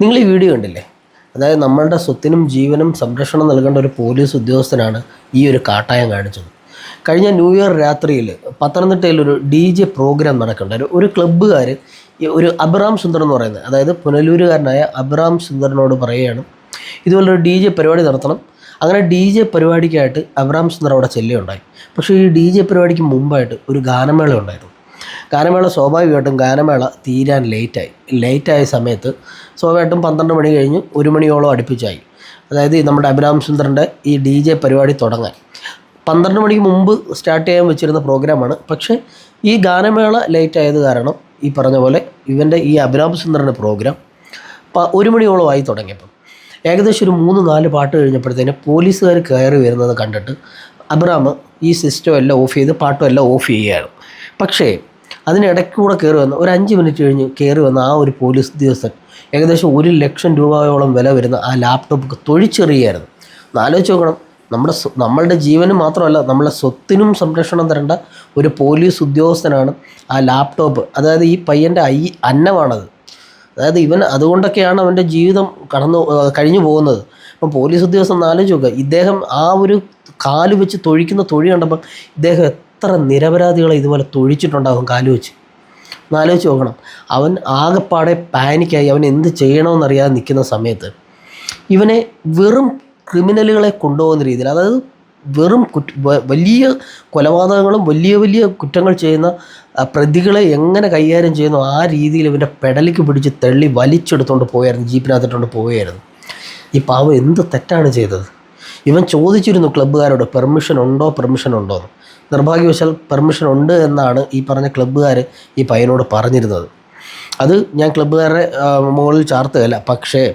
നിങ്ങൾ ഈ വീഡിയോ കണ്ടില്ലേ? അതായത് നമ്മളുടെ സ്വത്തിനും ജീവനും സംരക്ഷണം നൽകേണ്ട ഒരു പോലീസ് ഉദ്യോഗസ്ഥനാണ് ഈ ഒരു കാട്ടായം കാണിച്ചത്. കഴിഞ്ഞ ന്യൂ ഇയർ രാത്രിയിൽ പത്തനംതിട്ടയിൽ ഒരു ഡി ജെ പ്രോഗ്രാം നടക്കുന്നുണ്ട്. ഒരു ക്ലബ്ബുകാർ ഒരു അബ്രാം സുന്ദർ എന്ന് പറയുന്നത്. അതായത് പുനലൂരുകാരനായ അബ്രാം സുന്ദറിനോട് പറയുകയാണ്. ഇതുപോലൊരു ഡി ജെ പരിപാടി നടത്തണം. അങ്ങനെ ഡി ജെ പരിപാടിക്കായിട്ട് അബ്രാം സുന്ദർ അവിടെ ചെല്ലുകയുണ്ടായി. പക്ഷേ ഈ ഡി ജെ പരിപാടിക്ക് മുമ്പായിട്ട് ഒരു ഗാനമേള ഉണ്ടായിരുന്നു. ഗാനമേള സ്വാഭാവികമായിട്ടും ഗാനമേള തീരാൻ ലേറ്റായി ലേറ്റായ സമയത്ത് സ്വാഭാവികമായിട്ടും പന്ത്രണ്ട് മണി കഴിഞ്ഞ് ഒരു മണിയോളം അടുപ്പിച്ചായി. അതായത് നമ്മുടെ അഭിരാം സുന്ദറിന്റെ ഈ ഡി ജെ പരിപാടി തുടങ്ങാൻ. പന്ത്രണ്ട് മണിക്ക് മുമ്പ് സ്റ്റാർട്ട് ചെയ്യാൻ വെച്ചിരുന്ന പ്രോഗ്രാമാണ് പക്ഷേ ഈ ഗാനമേള ലേറ്റ് ആയത് കാരണം ഈ പറഞ്ഞ പോലെ ഇവന്റെ ഈ അഭിരാം സുന്ദറിന്റെ പ്രോഗ്രാം ഒരു മണിയോളം ആയി തുടങ്ങിയപ്പം. ഏകദേശം ഒരു മൂന്ന് നാല് പാട്ട് കഴിഞ്ഞപ്പോഴത്തേന് പോലീസുകാർ കയറി വരുന്നത് കണ്ടിട്ട് അബ്രാം ഈ സിസ്റ്റം എല്ലാം ഓഫ് ചെയ്ത് പാട്ടും എല്ലാം ഓഫ് ചെയ്യുകയാണ്. പക്ഷേ അതിനിടയ്ക്ക് കൂടെ കയറി വന്ന ഒരു അഞ്ച് മിനിറ്റ് കഴിഞ്ഞ് കയറി വന്ന ആ ഒരു പോലീസ് ഉദ്യോഗസ്ഥൻ ഏകദേശം ഒരു ലക്ഷം രൂപയോളം വില വരുന്ന ആ ലാപ്ടോപ്പ് തൊഴിച്ചെറിയായിരുന്നു ഒന്ന് ആലോചിച്ച് നോക്കണം. നമ്മുടെ നമ്മളുടെ ജീവന് മാത്രമല്ല നമ്മളെ സ്വത്തിനും സംരക്ഷണം തരേണ്ട ഒരു പോലീസ് ഉദ്യോഗസ്ഥനാണ് ആ ലാപ്ടോപ്പ് അതായത് ഈ പയ്യന്റെ ഐ അന്നമാണത്. അതായത് ഇവൻ അതുകൊണ്ടൊക്കെയാണ് അവന്റെ ജീവിതം കടന്നു കഴിഞ്ഞു പോകുന്നത്. അപ്പം പോലീസ് ഉദ്യോഗസ്ഥൻ ആലോചിച്ച് നോക്കുക ഇദ്ദേഹം ആ ഒരു കാൽ വെച്ച് തൊഴിക്കുന്ന തൊഴി കണ്ടപ്പം ഇദ്ദേഹം എത്ര നിരപരാധികളെ ഇതുപോലെ തൊഴിച്ചിട്ടുണ്ടാകും കാൽ വെച്ച്. ഒന്നാലോചിച്ച് നോക്കണം. അവൻ ആകെപ്പാടെ പാനിക്കായി അവൻ എന്ത് ചെയ്യണമെന്നറിയാതെ നിൽക്കുന്ന സമയത്ത് ഇവനെ വെറും ക്രിമിനലുകളെ കൊണ്ടുപോകുന്ന രീതിയിൽ അതായത് വെറും കുറ്റ വലിയ കൊലപാതകങ്ങളും വലിയ വലിയ കുറ്റങ്ങൾ ചെയ്യുന്ന പ്രതികളെ എങ്ങനെ കൈകാര്യം ചെയ്യുന്നു ആ രീതിയിൽ ഇവന്റെ പെടലിക്ക് പിടിച്ച് തള്ളി വലിച്ചെടുത്തുകൊണ്ട് പോയായിരുന്നു ജീപ്പിനകത്തിട്ടുകൊണ്ട് പോവുകയായിരുന്നു ഈ പാവം എന്ത് തെറ്റാണ് ചെയ്തത്? ഇവൻ ചോദിച്ചിരുന്നു ക്ലബ്ബുകാരോട് പെർമിഷൻ ഉണ്ടോ? പെർമിഷൻ ഉണ്ടോ എന്ന് നിർഭാഗ്യവശാൽ പെർമിഷൻ ഉണ്ട് എന്നാണ് ഈ പറഞ്ഞ ക്ലബ്ബുകാർ ഈ പയ്യനോട് പറഞ്ഞിരുന്നത്. അത് ഞാൻ ക്ലബ്ബുകാരുടെ മുകളിൽ ചാർത്തുകയല്ല. പക്ഷേ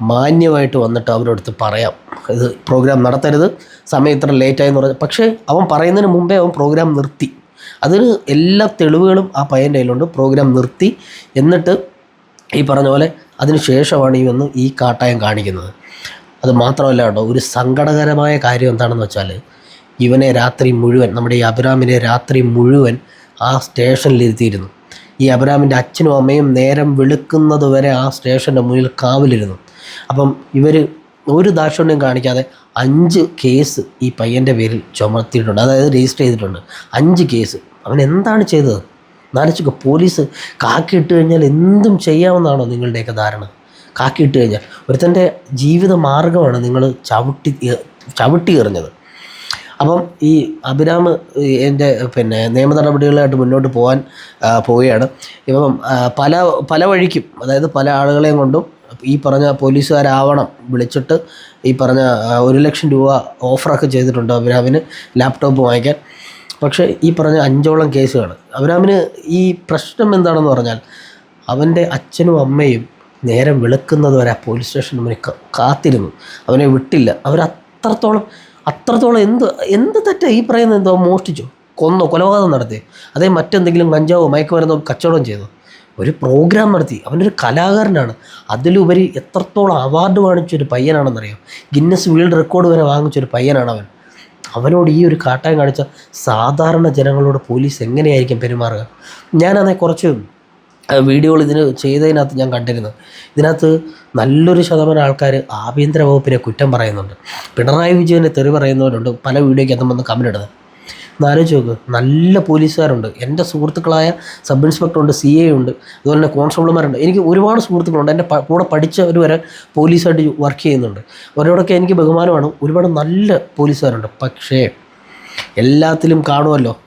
മാന്യമായിട്ട് വന്നിട്ട് അവരടുത്ത് പറയാം. ഇത് പ്രോഗ്രാം നടത്തരുത് സമയം ഇത്ര ലേറ്റായി എന്ന് പറഞ്ഞു. പക്ഷേ അവൻ പറയുന്നതിന് മുമ്പേ അവൻ പ്രോഗ്രാം നിർത്തി. അതിന് എല്ലാ തെളിവുകളും ആ പയ്യന്റെ കയ്യിലുണ്ട്. പ്രോഗ്രാം നിർത്തി. എന്നിട്ട് ഈ പറഞ്ഞ പോലെ അതിന് ശേഷമാണ് ഈ വന്ന് ഈ കാട്ടായം കാണിക്കുന്നത്. അത് മാത്രമല്ല കേട്ടോ ഒരു സങ്കടകരമായ കാര്യം എന്താണെന്ന് വെച്ചാൽ ഇവനെ രാത്രി മുഴുവൻ നമ്മുടെ ഈ അബ്രാമിനെ രാത്രി മുഴുവൻ ആ സ്റ്റേഷനിലിരുത്തിയിരുന്നു. ഈ അബ്രഹാമിന്റെ അച്ഛനും അമ്മയും നേരം വെളുക്കുന്നത് വരെ ആ സ്റ്റേഷന്റെ മുന്നിൽ കാവലിരുന്നു. അപ്പം ഇവർ ഒരു ദാക്ഷിണ്യം കാണിക്കാതെ അഞ്ച് കേസ് ഈ പയ്യന്റെ പേരിൽ ചുമത്തിയിട്ടുണ്ട്. അതായത് രജിസ്റ്റർ ചെയ്തിട്ടുണ്ട്. അഞ്ച് കേസ്. അവൻ എന്താണ് ചെയ്തത്? നാലച്ചുക പോലീസ് കാക്കിയിട്ട് കഴിഞ്ഞാൽ എന്തും ചെയ്യാമെന്നാണോ നിങ്ങളുടെയൊക്കെ ധാരണ? കാക്കിയിട്ട് കഴിഞ്ഞാൽ ഒരുത്തന്റെ ജീവിത മാർഗമാണ് നിങ്ങൾ ചവിട്ടി ചവിട്ടി എറിഞ്ഞത്. അപ്പം ഈ അഭിരാം എന്റെ പിന്നെ നിയമ നടപടികളായിട്ട് മുന്നോട്ട് പോകാൻ പോവുകയാണ്. ഇപ്പം പല പല വഴിക്കും അതായത് പല ആളുകളെയും കൊണ്ടും ഈ പറഞ്ഞ പോലീസുകാരാവണം വിളിച്ചിട്ട് ഈ പറഞ്ഞ ഒരു ലക്ഷം രൂപ ഓഫറൊക്കെ ചെയ്തിട്ടുണ്ട് അഭിരാമിന് ലാപ്ടോപ്പ് വാങ്ങിക്കാൻ. പക്ഷേ ഈ പറഞ്ഞ അഞ്ചോളം കേസുകൾ അഭിരാമിന് ഈ പ്രശ്നം എന്താണെന്ന് പറഞ്ഞാൽ അവന്റെ അച്ഛനും അമ്മയും നേരം വെളുക്കുന്നത് വരെ ആ പോലീസ് സ്റ്റേഷന് മുന്നിൽ കാത്തിരുന്നു. അവനെ വിട്ടില്ല. അവരത്രത്തോളം അത്രത്തോളം എന്ത് എന്ത് തെറ്റാ ഈ പറയുന്നത് എന്തോ മോഷ്ടിച്ചു? കൊന്നോ കൊലപാതകം നടത്തി. അതേ മറ്റെന്തെങ്കിലും കഞ്ചാവോ മയക്കുമരുന്നോ കച്ചവടം ചെയ്തു? ഒരു പ്രോഗ്രാം നടത്തി. അവനൊരു കലാകാരനാണ്. അതിലുപരി എത്രത്തോളം അവാർഡ് വാങ്ങിച്ചൊരു പയ്യനാണെന്നറിയാം? ഗിന്നസ് വേൾഡ് റെക്കോർഡ് വരെ വാങ്ങിച്ചൊരു പയ്യനാണ് അവൻ അവനോട് ഈ ഒരു കാട്ടായം കാണിച്ച സാധാരണ ജനങ്ങളോട് പോലീസ് എങ്ങനെയായിരിക്കും പെരുമാറുക? ഞാനതേ കുറച്ച് വീഡിയോകൾ ഇതിന് ചെയ്തതിനകത്ത് ഞാൻ കണ്ടിരുന്നത് ഇതിനകത്ത് നല്ലൊരു ശതമാനം ആൾക്കാർ ആഭ്യന്തര വകുപ്പിനെ കുറ്റം പറയുന്നുണ്ട്. പിണറായി വിജയനെ തെറി പറയുന്നവരുണ്ട് പല വീഡിയോയ്ക്കകത്തും വന്ന് കമന്റ് ഇടുന്നത്. എന്നാലോചിച്ച് നോക്ക് നല്ല പോലീസുകാരുണ്ട്. എന്റെ സുഹൃത്തുക്കളായ സബ് ഇൻസ്പെക്ടർ ഉണ്ട് സി എ ഉണ്ട് അതുപോലെ തന്നെ കോൺസ്റ്റബിൾമാരുണ്ട്. എനിക്ക് ഒരുപാട് സുഹൃത്തുക്കളുണ്ട്. എന്റെ കൂടെ പഠിച്ചവർ വരെ പോലീസായിട്ട് വർക്ക് ചെയ്യുന്നുണ്ട്. അവരോടൊക്കെ എനിക്ക് ബഹുമാനമാണ്. ഒരുപാട് നല്ല പോലീസുകാരുണ്ട്. പക്ഷേ എല്ലാത്തിലും കാണുമല്ലോ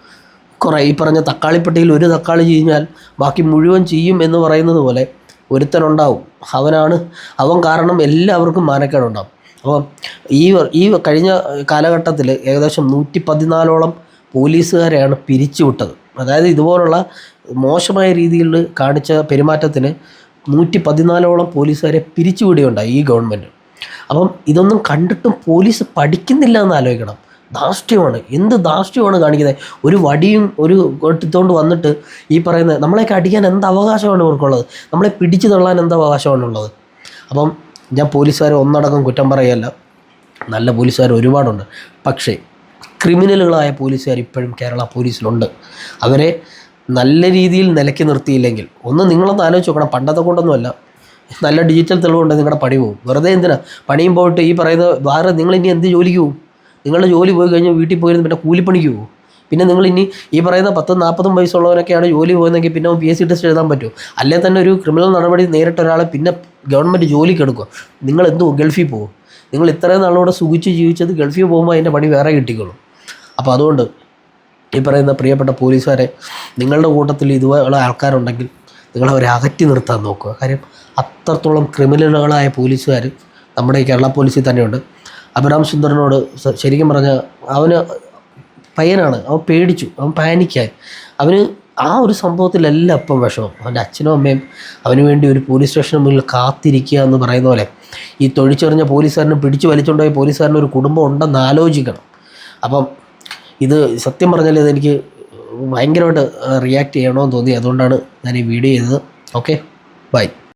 കുറേ ഈ പറഞ്ഞ തക്കാളിപ്പെട്ടിയിൽ ഒരു തക്കാളി കഴിഞ്ഞാൽ ബാക്കി മുഴുവൻ ചെയ്യും എന്ന് പറയുന്നത് പോലെ ഒരുത്തനുണ്ടാവും. അവനാണ് അവൻ കാരണം എല്ലാവർക്കും മാനക്കേടുണ്ടാവും. അപ്പം ഈ ഈ കഴിഞ്ഞ കാലഘട്ടത്തിൽ ഏകദേശം നൂറ്റി പതിനാലോളം പോലീസുകാരെയാണ് പിരിച്ചുവിട്ടത് അതായത് ഇതുപോലുള്ള മോശമായ രീതിയിൽ കാണിച്ച പെരുമാറ്റത്തിന് നൂറ്റി പതിനാലോളം പോലീസുകാരെ പിരിച്ചുവിടുകയുണ്ടായി ഈ ഗവൺമെന്റ്. അപ്പം ഇതൊന്നും കണ്ടിട്ടും പോലീസ് പഠിക്കുന്നില്ല എന്ന് ആലോചിക്കണം. ധാർഷ്ട്യമാണ് എന്ത് ധാർഷ്ട്യമാണ് കാണിക്കുന്നത് ഒരു വടിയും ഒരു കൊട്ടിത്തോണ്ട് വന്നിട്ട് ഈ പറയുന്നത് നമ്മളെയൊക്കെ അടിക്കാൻ എന്ത് അവകാശമാണ് ഇവർക്കുള്ളത്? നമ്മളെ പിടിച്ചു തള്ളാൻ എന്ത് അവകാശമാണുള്ളത് അപ്പം ഞാൻ പോലീസുകാരെ ഒന്നടക്കം കുറ്റം പറയല്ല. നല്ല പോലീസുകാർ ഒരുപാടുണ്ട്. പക്ഷേ ക്രിമിനലുകളായ പോലീസുകാർ ഇപ്പോഴും കേരള പോലീസിലുണ്ട്. അവരെ നല്ല രീതിയിൽ നിലയ്ക്ക് നിർത്തിയില്ലെങ്കിൽ ഒന്ന് നിങ്ങളൊന്ന് ആലോചിച്ച് നോക്കണം. പണ്ടത്തെ കൊണ്ടൊന്നുമല്ല. നല്ല ഡിജിറ്റൽ തെളിവുണ്ട് നിങ്ങളുടെ പണി പോകും. വെറുതെ എന്തിനാ? പണിയും പോയിട്ട് ഈ പറയുന്ന വേറെ നിങ്ങൾ ഇനി എന്ത് ജോലിക്ക് പോകും? നിങ്ങളുടെ ജോലി പോയി കഴിഞ്ഞാൽ വീട്ടിൽ പോയിരുന്ന് പിന്നെ കൂലിപ്പണിക്ക് പോകും. പിന്നെ നിങ്ങൾ ഇനി ഈ പറയുന്ന പത്തും നാൽപ്പതും വയസ്സുള്ളവരൊക്കെയാണ് ജോലി പോകുന്നതെങ്കിൽ പിന്നെ പി എസ് സി ടെസ്റ്റ് എഴുതാൻ പറ്റും അല്ലെ തന്നെ ഒരു ക്രിമിനൽ നടപടി നേരിട്ട ഒരാളെ പിന്നെ ഗവൺമെന്റ് ജോലിക്ക് എടുക്കുക നിങ്ങൾ എന്തോ ഗൾഫിൽ പോകും. നിങ്ങൾ ഇത്രയും നാളോടെ സുഖിച്ച് ജീവിച്ചത് ഗൾഫിൽ പോകുമ്പോൾ അതിന്റെ പണി വേറെ കിട്ടിക്കോളും. അപ്പോൾ അതുകൊണ്ട് ഈ പറയുന്ന പ്രിയപ്പെട്ട പോലീസുകാരെ നിങ്ങളുടെ കൂട്ടത്തിൽ ഇതുപോലുള്ള ആൾക്കാരുണ്ടെങ്കിൽ നിങ്ങൾ അവരെ അകറ്റി നിർത്താൻ നോക്കുക. കാര്യം അത്രത്തോളം ക്രിമിനലുകളായ പോലീസുകാർ നമ്മുടെ കേരള പോലീസിൽ തന്നെയുണ്ട്. അഭിറാം സുന്ദറിനോട് ശരിക്കും പറഞ്ഞാൽ അവന് പയ്യനാണ്. അവൻ പേടിച്ചു. അവൻ പാനിക്കായി അവന് ആ ഒരു സംഭവത്തിലല്ല അപ്പം വിഷമം. അവന്റെ അച്ഛനും അമ്മയും അവന് വേണ്ടി ഒരു പോലീസ് സ്റ്റേഷന് മുന്നിൽ കാത്തിരിക്കുക എന്ന് പറയുന്ന പോലെ ഈ തൊഴിച്ചെറിഞ്ഞ പോലീസുകാരനെ പിടിച്ചു വലിച്ചുകൊണ്ടുപോയി പോലീസുകാരന് ഒരു കുടുംബം ഉണ്ടെന്ന് ആലോചിക്കണം. അപ്പം ഇത് സത്യം പറഞ്ഞാൽ ഇതെനിക്ക് ഭയങ്കരമായിട്ട് റിയാക്ട് ചെയ്യണമെന്ന് തോന്നി. അതുകൊണ്ടാണ് ഞാൻ ഈ വീഡിയോ ചെയ്തത്. Okay bye